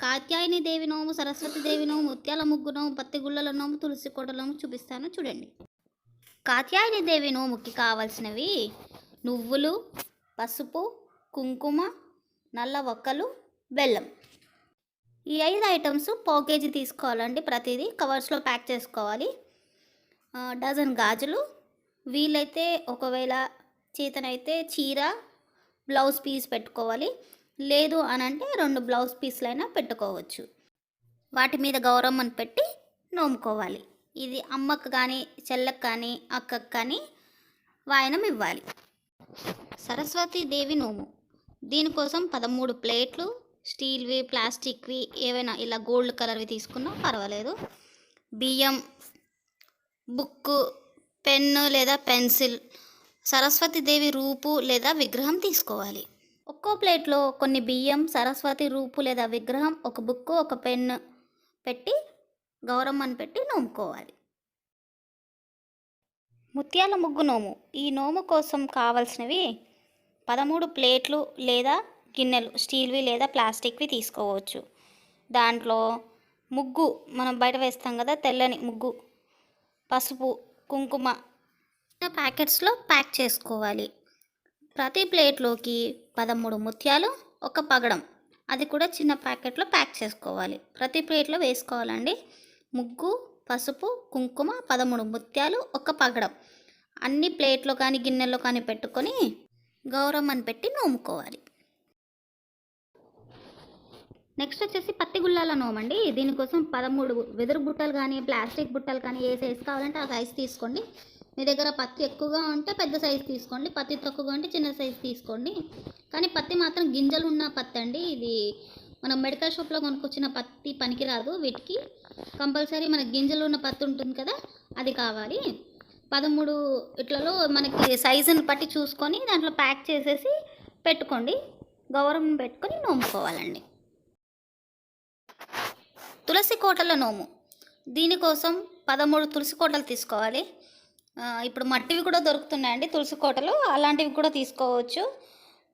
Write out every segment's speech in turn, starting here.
కాత్యాయని దేవి నోము సరస్వతి దేవి నోము ముత్యాల ముగ్గు నోము పత్తి గుళ్ళల నోము తులసి కోట నోము చూపిస్తాను. చూడండి. కాత్యాయని దేవి నోముకి కావాల్సినవి నువ్వులు పసుపు కుంకుమ నల్ల వక్కలు బెల్లం. ఈ ఐదు ఐటమ్స్ పావు కేజీ తీసుకోవాలండి ప్రతిదీ. కవర్స్లో ప్యాక్ చేసుకోవాలి. డజన్ గాజులు. వీలైతే ఒకవేళ చేతనైతే చీర బ్లౌజ్ పీస్ పెట్టుకోవాలి. లేదు అని అంటే రెండు బ్లౌజ్ పీస్లైనా పెట్టుకోవచ్చు. వాటి మీద గౌరమ్మని పెట్టి నోముకోవాలి. ఇది అమ్మకు కానీ చెల్లకు కానీ అక్కకు కానీ వాయనం ఇవ్వాలి. సరస్వతి దేవి నోము. దీనికోసం పదమూడు ప్లేట్లు స్టీల్వి ప్లాస్టిక్వి ఏవైనా ఇలా గోల్డ్ కలర్వి తీసుకున్నా పర్వాలేదు. బియ్యం బుక్ పెన్ను లేదా పెన్సిల్ సరస్వతి దేవి రూపు లేదా విగ్రహం తీసుకోవాలి. ఒక్కో ప్లేట్లో కొన్ని బియ్యం సరస్వతి రూపు లేదా విగ్రహం ఒక బుక్ ఒక పెన్ను పెట్టి గౌరమ్మను పెట్టి నోముకోవాలి. ముత్యాల ముగ్గు నోము. ఈ నోము కోసం కావలసినవి పదమూడు ప్లేట్లు లేదా గిన్నెలు స్టీల్వి లేదా ప్లాస్టిక్వి తీసుకోవచ్చు. దాంట్లో ముగ్గు మనం బయట వేస్తాం కదా తెల్లని ముగ్గు పసుపు కుంకుమ. ప్యాకెట్స్లో ప్యాక్ చేసుకోవాలి. ప్రతి ప్లేట్లోకి పదమూడు ముత్యాలు ఒక పగడం. అది కూడా చిన్న ప్యాకెట్లో ప్యాక్ చేసుకోవాలి. ప్రతి ప్లేట్లో వేసుకోవాలండి. ముగ్గు పసుపు కుంకుమ పదమూడు ముత్యాలు ఒక పగడం. అన్ని ప్లేట్లో కానీ గిన్నెలో కానీ పెట్టుకొని గౌరమ్మని పెట్టి నోముకోవాలి. నెక్స్ట్ వచ్చేసి పత్తి గుల్లాల నోమండి. దీనికోసం పదమూడు వెదురు బుట్టలు కానీ ప్లాస్టిక్ బుట్టలు కానీ ఏ సైజు కావాలంటే ఆ సైజు తీసుకోండి. మీ దగ్గర పత్తి ఎక్కువగా ఉంటే పెద్ద సైజు తీసుకోండి. పత్తి తక్కువగా ఉంటే చిన్న సైజు తీసుకోండి. కానీ పత్తి మాత్రం గింజలు ఉన్న పత్తి అండి. ఇది మనం మెడికల్ షాప్లో కొనుక్కొచ్చిన పత్తి పనికిరాదు వీటికి. కంపల్సరీ మనకి గింజలు ఉన్న పత్తి ఉంటుంది కదా అది కావాలి. పదమూడు ఇట్లలో మనకి సైజుని బట్టి చూసుకొని దాంట్లో ప్యాక్ చేసేసి పెట్టుకోండి. గౌరవం పెట్టుకొని నోముకోవాలండి. తులసి కోటల నోము. దీనికోసం పదమూడు తులసి కోటలు తీసుకోవాలి. ఇప్పుడు మట్టివి కూడా దొరుకుతున్నాయండి తులసి కోటలు. అలాంటివి కూడా తీసుకోవచ్చు.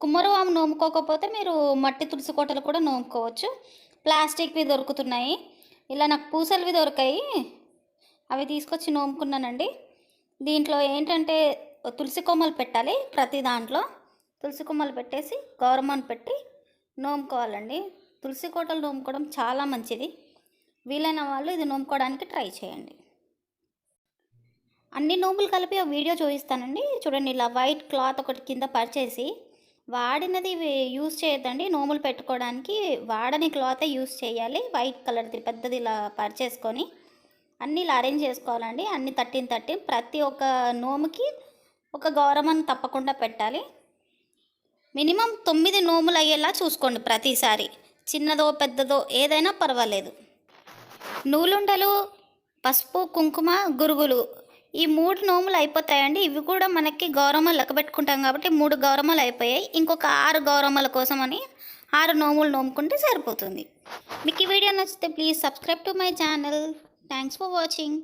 కుమ్మరవాము నోముకోకపోతే మీరు మట్టి తులసి కోటలు కూడా నోముకోవచ్చు. ప్లాస్టిక్వి దొరుకుతున్నాయి. ఇలా నాకు పూసలవి దొరికాయి. అవి తీసుకొచ్చి నోముకున్నానండి. దీంట్లో ఏంటంటే తులసి కొమ్మలు పెట్టాలి ప్రతి దాంట్లో. తులసి కొమ్మలు పెట్టేసి గౌరమ్మని పెట్టి నోముకోవాలండి. తులసి కోటలు నోముకోవడం చాలా మంచిది. వీలైన వాళ్ళు ఇది నోముకోవడానికి ట్రై చేయండి. అన్ని నోములు కలిపి ఒక వీడియో చూపిస్తానండి. చూడండి ఇలా వైట్ క్లాత్ ఒకటి కింద పరిచేసి వాడినది యూస్ చేయొద్దండి. నోములు పెట్టుకోవడానికి వాడని క్లాతే యూస్ చేయాలి. వైట్ కలర్ది పెద్దది ఇలా పరిచేసుకొని అన్నీ ఇలా అరేంజ్ చేసుకోవాలండి. అన్ని థర్టీన్ థర్టీన్ ప్రతి ఒక్క నోముకి ఒక గౌరవం తప్పకుండా పెట్టాలి. మినిమం తొమ్మిది నోములు అయ్యేలా చూసుకోండి ప్రతిసారి. చిన్నదో పెద్దదో ఏదైనా పర్వాలేదు. నూలుండలు పసుపు కుంకుమ గురుగులు ఈ మూడు నోములు అయిపోతాయండి. ఇవి కూడా మనకి గౌరమ్మలు లెక్క పెట్టుకుంటాం కాబట్టి మూడు గౌరమ్మలు అయిపోయాయి. ఇంకొక ఆరు గౌరమ్మల కోసమని ఆరు నోములు నోముకుంటే సరిపోతుంది. మీకు ఈ వీడియో నచ్చితే please subscribe to my channel. Thanks for watching.